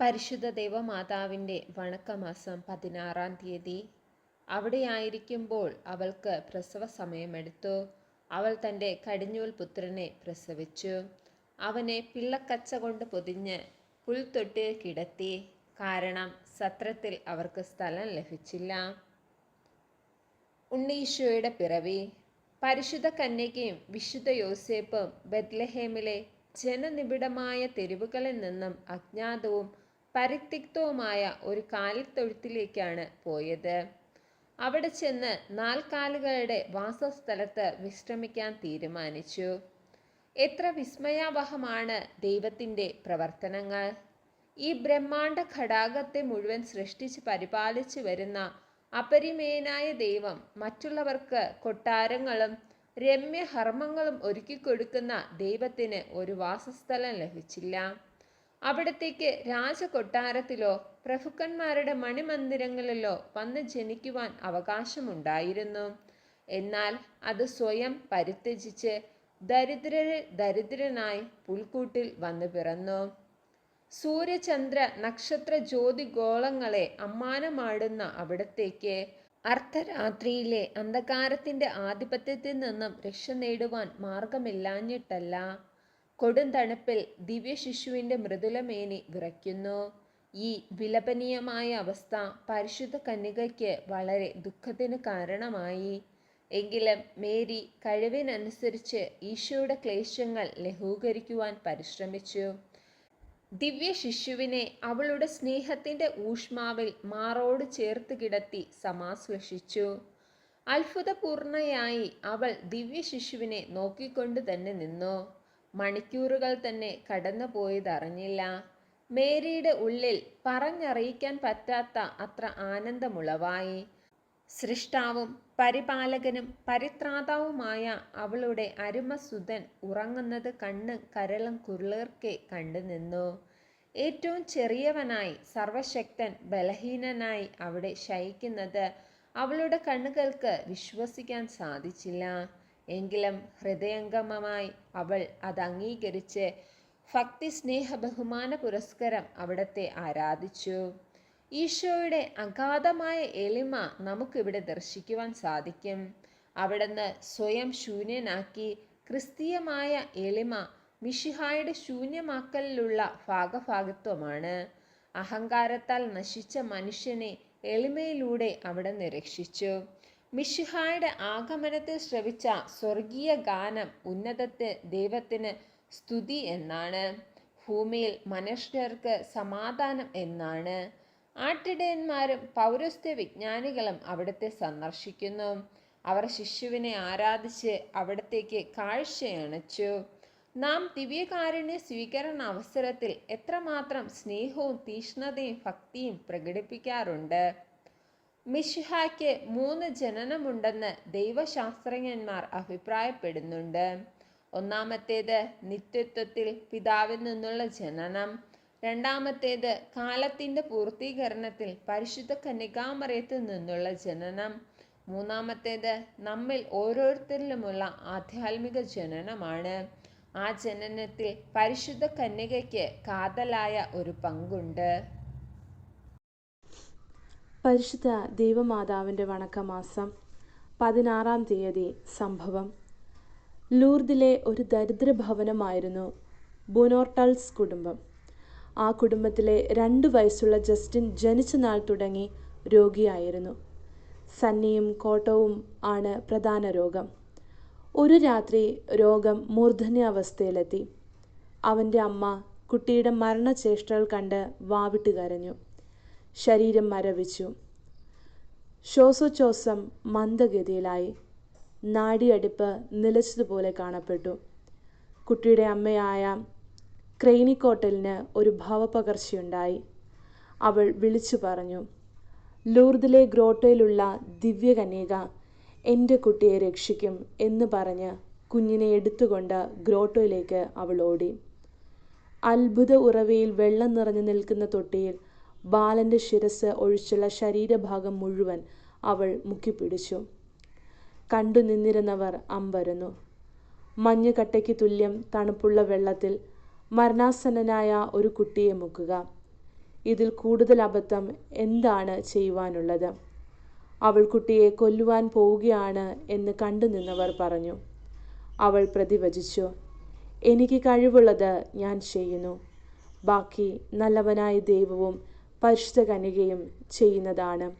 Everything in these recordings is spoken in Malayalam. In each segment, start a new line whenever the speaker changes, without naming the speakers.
പരിശുദ്ധ ദേവമാതാവിന്റെ വണക്കമാസം പതിനാറാം തീയതി. അവിടെയായിരിക്കുമ്പോൾ അവൾക്ക് പ്രസവ സമയമെടുത്തു അവൾ തന്റെ കടിഞ്ഞൂൽ പുത്രനെ പ്രസവിച്ചു. അവനെ പിള്ളക്കച്ച കൊണ്ട് പൊതിഞ്ഞ് പുൽത്തൊട്ടിൽ കിടത്തി. കാരണം സത്രത്തിൽ അവർക്ക് സ്ഥലം ലഭിച്ചില്ല. ഉണ്ണീശോയുടെ പിറവി. പരിശുദ്ധ കന്യകയും വിശുദ്ധ യോസേപ്പും ബത്ലഹേമിലെ ജനനിബിഡമായ തെരുവുകളിൽ നിന്നും അജ്ഞാതവും പരിത്യക്തവുമായ ഒരു കാലിത്തൊഴുത്തിലേക്കാണ് പോയത്. അവിടെ ചെന്ന് നാൽക്കാലുകളുടെ വാസസ്ഥലത്ത് വിശ്രമിക്കാൻ തീരുമാനിച്ചു. എത്ര വിസ്മയാവഹമാണ് ദൈവത്തിന്റെ പ്രവർത്തനങ്ങൾ. ഈ ബ്രഹ്മാണ്ട ഘടാകത്തെ മുഴുവൻ സൃഷ്ടിച്ച് പരിപാലിച്ചു വരുന്ന അപരിമേയനായ ദൈവം മറ്റുള്ളവർക്ക് കൊട്ടാരങ്ങളും രമ്യഹർമ്മങ്ങളും ഒരുക്കിക്കൊടുക്കുന്ന ദൈവത്തിന് ഒരു വാസസ്ഥലം ലഭിച്ചില്ല. അവിടത്തേക്ക് രാജകൊട്ടാരത്തിലോ പ്രഭുക്കന്മാരുടെ മണിമന്ദിരങ്ങളിലോ വന്ന് ജനിക്കുവാൻ അവകാശമുണ്ടായിരുന്നു. എന്നാൽ അത് സ്വയം പരിത്യജിച്ച് ദരിദ്രരെ ദരിദ്രനായി പുൽക്കൂട്ടിൽ വന്നു പിറന്നു. സൂര്യചന്ദ്ര നക്ഷത്ര ജ്യോതിഗോളങ്ങളെ അമ്മാനമാടുന്ന അവിടത്തേക്ക് അർദ്ധരാത്രിയിലെ അന്ധകാരത്തിന്റെ ആധിപത്യത്തിൽ നിന്നും രക്ഷ നേടുവാൻ മാർഗമില്ലാഞ്ഞിട്ടല്ല. കൊടും തണുപ്പിൽ ദിവ്യശിശുവിന്റെ മൃദുലമേനി വിറയ്ക്കുന്നു. ഈ വിലപനീയമായ അവസ്ഥ പരിശുദ്ധ കന്യകയ്ക്ക് വളരെ ദുഃഖത്തിന് കാരണമായി. എങ്കിലും മേരി കഴിവിനനുസരിച്ച് ഈശോയുടെ ക്ലേശങ്ങൾ ലഘൂകരിക്കുവാൻ പരിശ്രമിച്ചു. ദിവ്യ ശിശുവിനെ അവളുടെ സ്നേഹത്തിന്റെ ഊഷ്മാവിൽ മാറോട് ചേർത്ത് കിടത്തി സമാശ്ലേഷിച്ചു അത്ഭുതപൂർണയായി അവൾ ദിവ്യ ശിശുവിനെ നോക്കിക്കൊണ്ട് തന്നെ നിന്നു. മണിക്കൂറുകൾ തന്നെ കടന്നു പോയതറിഞ്ഞില്ല മേരിയുടെ ഉള്ളിൽ പറഞ്ഞറിയിക്കാൻ പറ്റാത്ത അത്ര ആനന്ദമുളവായി. സൃഷ്ടാവും പരിപാലകനും പരിത്രാതാവുമായ അവളുടെ അരുമസുതൻ ഉറങ്ങുന്നത് കണ്ണ് കരളും കുരുളേർക്കെ കണ്ടു നിന്നു. ഏറ്റവും ചെറിയവനായി സർവശക്തൻ ബലഹീനനായി അവിടെ ശയിക്കുന്നത് അവളുടെ കണ്ണുകൾക്ക് വിശ്വസിക്കാൻ സാധിച്ചില്ല. എങ്കിലും ഹൃദയംഗമമായി അവൾ അത് അംഗീകരിച്ച് ഭക്തി സ്നേഹ ബഹുമാന പുരസ്കരം അവിടത്തെ ആരാധിച്ചു. ഈശോയുടെ അഗാധമായ എളിമ നമുക്കിവിടെ ദർശിക്കുവാൻ സാധിക്കും. അവിടുന്ന് സ്വയം ശൂന്യനാക്കി ക്രിസ്തീയമായ എളിമ മിഷിഹായുടെ ശൂന്യമാക്കലിലുള്ള ഭാഗഭാഗത്വമാണ്. അഹങ്കാരത്താൽ നശിച്ച മനുഷ്യനെ എളിമയിലൂടെ അവിടുന്ന് രക്ഷിച്ചു. മിഷിഹായുടെ ആഗമനത്തിൽ ശ്രവിച്ച സ്വർഗീയ ഗാനം ഉന്നതത്തെ ദൈവത്തിന് സ്തുതി എന്നാണ്. ഭൂമിയിൽ മനുഷ്യർക്ക് സമാധാനം എന്നാണ്. ആട്ടിടയന്മാരും പൗരസ്ത്യ വിജ്ഞാനികളും അവിടുത്തെ സന്ദർശിക്കുന്നു. അവർ ശിശുവിനെ ആരാധിച്ച് അവിടത്തേക്ക് കാഴ്ചയണച്ചു നാം ദിവ്യകാരുണ്യ സ്വീകരണ അവസരത്തിൽ എത്രമാത്രം സ്നേഹവും തീഷ്ണതയും ഭക്തിയും പ്രകടിപ്പിക്കാറുണ്ട്. മിഷിഹായ്ക്ക് മൂന്ന് ജനനമുണ്ടെന്ന് ദൈവശാസ്ത്രജ്ഞന്മാർ അഭിപ്രായപ്പെടുന്നുണ്ട്. ഒന്നാമത്തേത് നിത്യത്വത്തിൽ പിതാവിൽ നിന്നുള്ള ജനനം. രണ്ടാമത്തേത് കാലത്തിന്റെ പൂർത്തീകരണത്തിൽ പരിശുദ്ധ കന്യകാമറയത്തിൽ നിന്നുള്ള ജനനം. മൂന്നാമത്തേത് നമ്മിൽ ഓരോരുത്തരിലുമുള്ള ആധ്യാത്മിക ജനനമാണ്. ആ ജനനത്തിൽ പരിശുദ്ധ കന്യകയ്ക്ക് കാതലായ ഒരു പങ്കുണ്ട്.
പരിശുദ്ധ ദൈവമാതാവിന്റെ വണക്കമാസം പതിനാറാം തീയതി സംഭവം. ലൂർദിലെ ഒരു ദരിദ്ര ഭവനമായിരുന്നു ബുനോർട്ടൾസ് കുടുംബം. ആ കുടുംബത്തിലെ രണ്ട് വയസ്സുള്ള ജസ്റ്റിൻ ജനിച്ച നാൾ തുടങ്ങി രോഗിയായിരുന്നു. സന്നിയും കോട്ടവും ആണ് പ്രധാന രോഗം. ഒരു രാത്രി രോഗം മൂർധന്യാവസ്ഥയിലെത്തി അവന്റെ അമ്മ കുട്ടിയുടെ മരണചേഷ്ടകൾ കണ്ട് വാവിട്ട് കരഞ്ഞു. ശരീരം മരവിച്ചു. ശ്വാസോച്ഛ്വാസം മന്ദഗതിയിലായി. നാഡിയടിപ്പ് നിലച്ചതുപോലെ കാണപ്പെട്ടു. കുട്ടിയുടെ അമ്മയായ ക്രെയിനിക്കോട്ടലിന് ഒരു ഭാവപകർച്ചയുണ്ടായി. അവൾ വിളിച്ചു പറഞ്ഞു ലൂർദിലെ ഗ്രോട്ടയിലുള്ള ദിവ്യകന്യക എന്റെ കുട്ടിയെ രക്ഷിക്കും എന്ന് പറഞ്ഞ് കുഞ്ഞിനെ എടുത്തുകൊണ്ട് ഗ്രോട്ടോയിലേക്ക് അവൾ ഓടി. അത്ഭുത ഉറവയിൽ വെള്ളം നിറഞ്ഞു നിൽക്കുന്ന തൊട്ടിയിൽ ബാലന്റെ ശിരസ് ഒഴിച്ചുള്ള ശരീരഭാഗം മുഴുവൻ അവൾ മുക്കിപ്പിടിച്ചു. കണ്ടു നിന്നിരുന്നവർ അമ്പരന്നു. മഞ്ഞുകട്ടയ്ക്ക് തുല്യം തണുപ്പുള്ള വെള്ളത്തിൽ മരണാസന്നനായ ഒരു കുട്ടിയെ മുക്കുക. ഇതിൽ കൂടുതൽ അബദ്ധം എന്താണ് ചെയ്യുവാനുള്ളത്? അവൾ കുട്ടിയെ കൊല്ലുവാൻ പോവുകയാണ് എന്ന് കണ്ടു നിന്നവർ പറഞ്ഞു. അവൾ പ്രതിവചിച്ചു. എനിക്ക് കഴിവുള്ളത് ഞാൻ ചെയ്യുന്നു. ബാക്കി നല്ലവനായ ദൈവവും പരിശുദ്ധ കന്യകയും ചെയ്യുന്നതാണ്.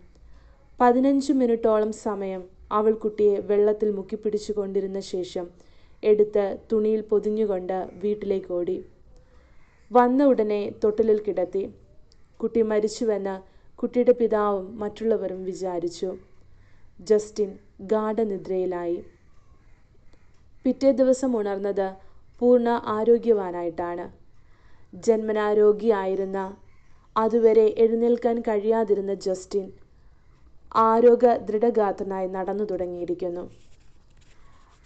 പതിനഞ്ച് മിനിറ്റോളം സമയം അവൾ കുട്ടിയെ വെള്ളത്തിൽ മുക്കിപ്പിടിച്ചു കൊണ്ടിരുന്ന ശേഷം എടുത്ത് തുണിയിൽ പൊതിഞ്ഞുകൊണ്ട് വീട്ടിലേക്ക് ഓടി. വന്ന ഉടനെ തൊട്ടിലിൽ കിടത്തി. കുട്ടി മരിച്ചുവെന്ന് കുട്ടിയുടെ പിതാവും മറ്റുള്ളവരും വിചാരിച്ചു. ജസ്റ്റിൻ ഗാഠനിദ്രയിലായി. പിറ്റേ ദിവസം ഉണർന്നത് പൂർണ ആരോഗ്യവാനായിട്ടാണ്. ജന്മനാരോഗ്യമായിരുന്ന അതുവരെ എഴുന്നേൽക്കാൻ കഴിയാതിരുന്ന ജസ്റ്റിൻ ആരോഗ്യ ദൃഢഗാത്രനായി നടന്നു തുടങ്ങിയിരിക്കുന്നു.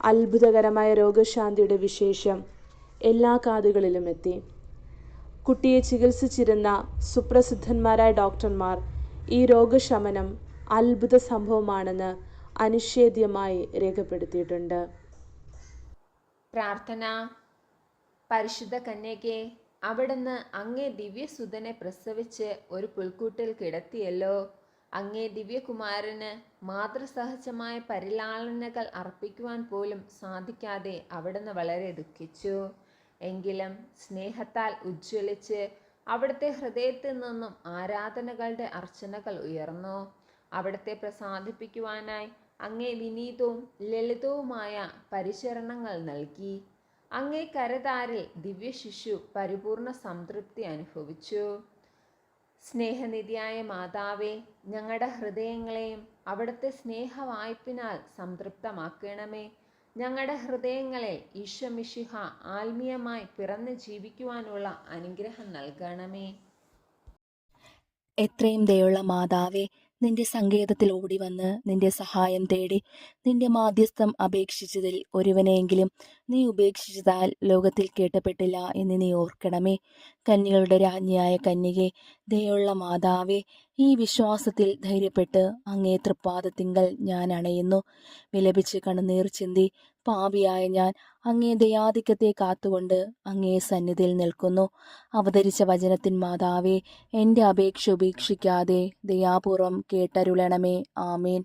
അത്ഭുതകരമായ രോഗശാന്തിയുടെ വിശേഷം എല്ലാ കാതുകളിലും എത്തി. കുട്ടിയെ ചികിത്സിച്ചിരുന്ന സുപ്രസിദ്ധന്മാരായ ഡോക്ടർമാർ ഈ രോഗശമനം അത്ഭുത സംഭവമാണെന്ന് അനിഷേധ്യമായി രേഖപ്പെടുത്തിയിട്ടുണ്ട്.
പ്രാർത്ഥന. പരിശുദ്ധ കന്യകെ അവിടുന്ന് അങ്ങേ ദിവ്യസുതനെ പ്രസവിച്ച് ഒരു പുൽക്കൂട്ടിൽ കിടത്തിയല്ലോ. അങ്ങേ ദിവ്യകുമാരന് മാതൃസഹജമായ പരിലാളനകൾ അർപ്പിക്കുവാൻ പോലും സാധിക്കാതെ അവിടുന്ന് വളരെ ദുഃഖിച്ചു. എങ്കിലും സ്നേഹത്താൽ ഉജ്ജ്വലിച്ച് അവിടുത്തെ ഹൃദയത്തിൽ നിന്നും ആരാധനകളുടെ അർച്ചനകൾ ഉയർന്നു. അവിടുത്തെ പ്രസാദിപ്പിക്കുവാനായി അങ്ങേ വിനീതവും ലളിതവുമായ പരിചരണങ്ങൾ നൽകി. അങ്ങേ കരതാരിൽ ദിവ്യശിശു പരിപൂർണ സംതൃപ്തി അനുഭവിച്ചു. സ്നേഹനിധിയായ മാതാവേ ഞങ്ങളുടെ ഹൃദയങ്ങളെയും അവിടുത്തെ സ്നേഹവായ്പിനാൽ സംതൃപ്തമാക്കണമേ. ഞങ്ങളുടെ ഹൃദയങ്ങളെ ഈശ്വമിഷിഹ ആത്മീയമായി പിറന്ന് ജീവിക്കുവാനുള്ള അനുഗ്രഹം നൽകണമേ.
എത്രയും ദയുള്ള മാതാവേ നിന്റെ സങ്കേതത്തിൽ ഓടി വന്ന് നിന്റെ സഹായം തേടി നിന്റെ മാധ്യസ്ഥം അപേക്ഷിച്ചതിൽ ഒരുവനെയെങ്കിലും നീ ഉപേക്ഷിച്ചതാൽ ലോകത്തിൽ കേട്ടപ്പെട്ടില്ല എന്ന് നീ ഓർക്കണമേ. കന്യകളുടെ രാജ്ഞിയായ കന്യകെ ദയുള്ള മാതാവേ ഈ വിശ്വാസത്തിൽ ധൈര്യപ്പെട്ട് അങ്ങേ തൃപ്പാദത്തിങ്കൽ ഞാൻ അണയുന്നു. വിലപിച്ച് കണ്ണുനീർ ചിന്തി പാപിയായ ഞാൻ അങ്ങേ ദയാധിക്യത്തെ കാത്തുകൊണ്ട് അങ്ങേ സന്നിധിയിൽ നിൽക്കുന്നു. അവതരിച്ച വചനത്തിൻ മാതാവേ എന്റെ അപേക്ഷ ഉപേക്ഷിക്കാതെ ദയാപൂർവം കേട്ടരുളണമേ. ആമേൻ.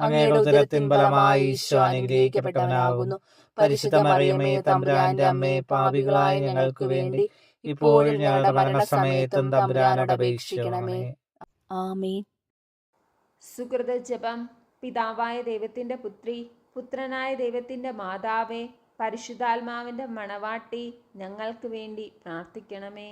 അങ്ങയുടെ ഉദരത്തിൻ ഫലമായി ഈശോ അനുഗ്രഹിക്കപ്പെട്ടവനാകുന്നു. പരിശുദ്ധ മറിയമേ തമ്പുരാന്റെ അമ്മേ പാപികളായ ഞങ്ങൾക്ക് വേണ്ടി ഇപ്പോഴും ഞങ്ങളുടെ മരണസമയത്തും തമ്പുരാനോട് അപേക്ഷിക്കണമേ.
ആമേൻ
സുഹൃത ജപം പിതാവായ ദൈവത്തിന്റെ പുത്രി പുത്രനായ ദൈവത്തിന്റെ മാതാവേ പരിശുദ്ധാത്മാവിന്റെ മണവാട്ടി ഞങ്ങൾക്ക് വേണ്ടി പ്രാർത്ഥിക്കണമേ.